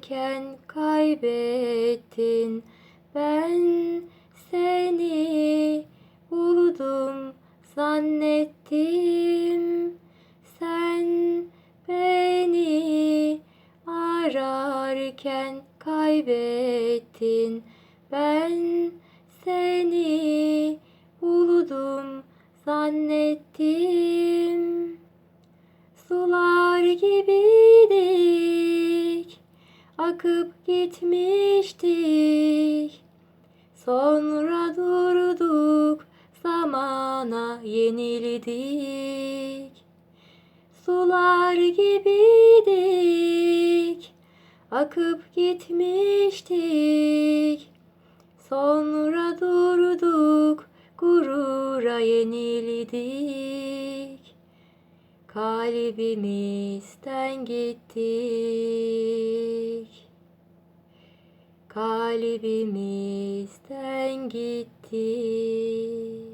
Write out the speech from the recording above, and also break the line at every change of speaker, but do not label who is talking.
isterken kaybettin. Ben seni buldum zannettim. Sen beni ararken kaybettin. Ben seni buldum zannettim. Sular gibi akıp gitmiştik. Sonra durduk zamana yenildik. Sular gibiydik akıp gitmiştik. Sonra durduk gurura yenildik. Kalbimizden gittik kalbimizden gittik